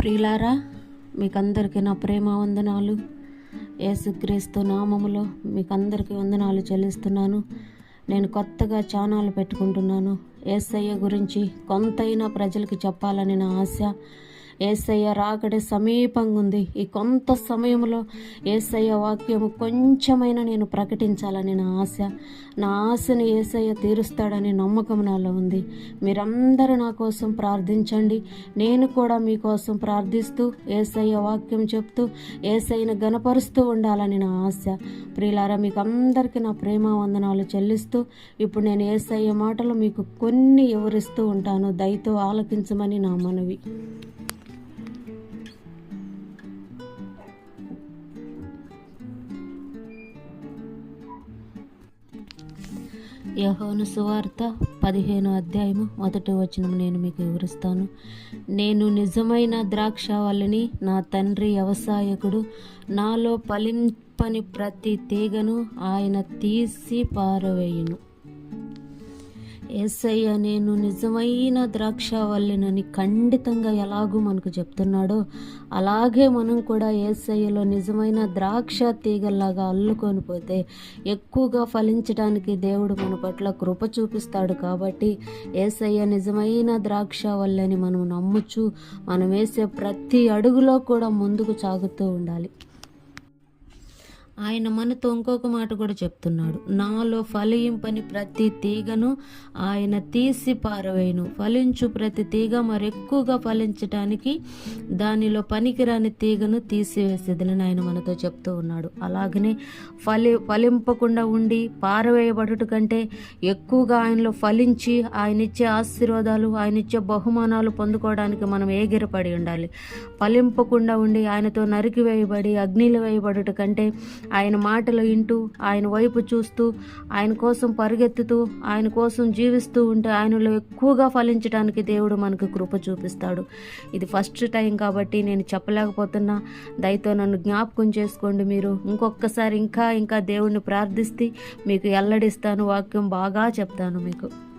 ప్రియులారా మీకందరికీ నా ప్రేమ వందనాలు యేసుక్రీస్తు నామములో మీకందరికీ వందనాలు చెల్లిస్తున్నాను. నేను కొత్తగా ఛానల్ పెట్టుకుంటున్నాను. ఏసయ్య గురించి కొంతైనా ప్రజలకు చెప్పాలని నా ఆశ. ఏసయ్య రాకడే సమీపంగా ఉంది ఈ కొంత సమయంలో ఏసయ్య వాక్యము కొంచెమైనా నేను ప్రకటించాలని నా ఆశ. నా ఆశని ఏసయ్య తీరుస్తాడని నమ్మకం నాలో ఉంది. మీరందరూ నా కోసం ప్రార్థించండి. నేను కూడా మీకోసం ప్రార్థిస్తూ ఏసయ్య వాక్యం చెప్తూ ఏసయ్యను గనపరుస్తూ ఉండాలని నా ఆశ. ప్రియులారా మీకు అందరికీ నా ప్రేమ వందనాలు చెల్లిస్తూ ఇప్పుడు నేను ఏసయ్య మాటలు మీకు కొన్ని వివరిస్తూ ఉంటాను. దయతో ఆలకించమని నా మనవి. యహోను సువార్త పదిహేను అధ్యాయము మొదటి వచనం నేను మీకు వివరిస్తాను. నేను నిజమైన ద్రాక్ష వల్లని నా తండ్రి వ్యవసాయకుడు నాలో ఫలింపని ప్రతి తీగను ఆయన తీసి పారవేయును. ఏసయ్య నేను నిజమైన ద్రాక్షవల్లినని ఖండితంగా ఎలాగూ మనకు చెప్తున్నాడో అలాగే మనం కూడా ఏసయ్యలో నిజమైన ద్రాక్ష తీగల్లాగా అల్లుకొని పోతే ఎక్కువగా ఫలించడానికి దేవుడు మన పట్ల కృప చూపిస్తాడు కాబట్టి ఏసయ్య నిజమైన ద్రాక్ష వల్లని మనం నమ్మచ్చు మనం వేసే ప్రతి అడుగులో కూడా ముందుకు సాగుతూ ఉండాలి. ఆయన మనతో ఇంకొక మాట కూడా చెప్తున్నాడు. నాలో ఫలింపని ప్రతి తీగను ఆయన తీసి పారవేయను. ఫలించు ప్రతి తీగ మరెక్కువగా ఫలించటానికి దానిలో పనికిరాని తీగను తీసివేసేదని ఆయన మనతో చెప్తూ ఉన్నాడు. అలాగనే ఫలి ఫలింపకుండా ఉండి పారవేయబడుట కంటే ఎక్కువగా ఆయనలో ఫలించి ఆయన ఇచ్చే ఆశీర్వాదాలు ఆయన ఇచ్చే బహుమానాలు పొందుకోవడానికి మనం ఏగిరపడి ఉండాలి? ఫలింపకుండా ఉండి ఆయనతో నరికి వేయబడి అగ్నిలో వేయబడుట కంటే ఆయన మాటలు వింటూ ఆయన వైపు చూస్తూ ఆయన కోసం పరిగెత్తుతూ ఆయన కోసం జీవిస్తూ ఉంటే ఆయనలో ఎక్కువగా ఫలించడానికి దేవుడు మనకు కృప చూపిస్తాడు. ఇది ఫస్ట్ టైం కాబట్టి నేను చెప్పలేకపోతున్నా. దయతో నన్ను జ్ఞాపకం చేసుకోండి మీరు. ఇంకొకసారి ఇంకా ఇంకా దేవుడిని ప్రార్థిస్తే మీకు ఎల్లడిస్తాను. వాక్యం బాగా చెప్తాను మీకు.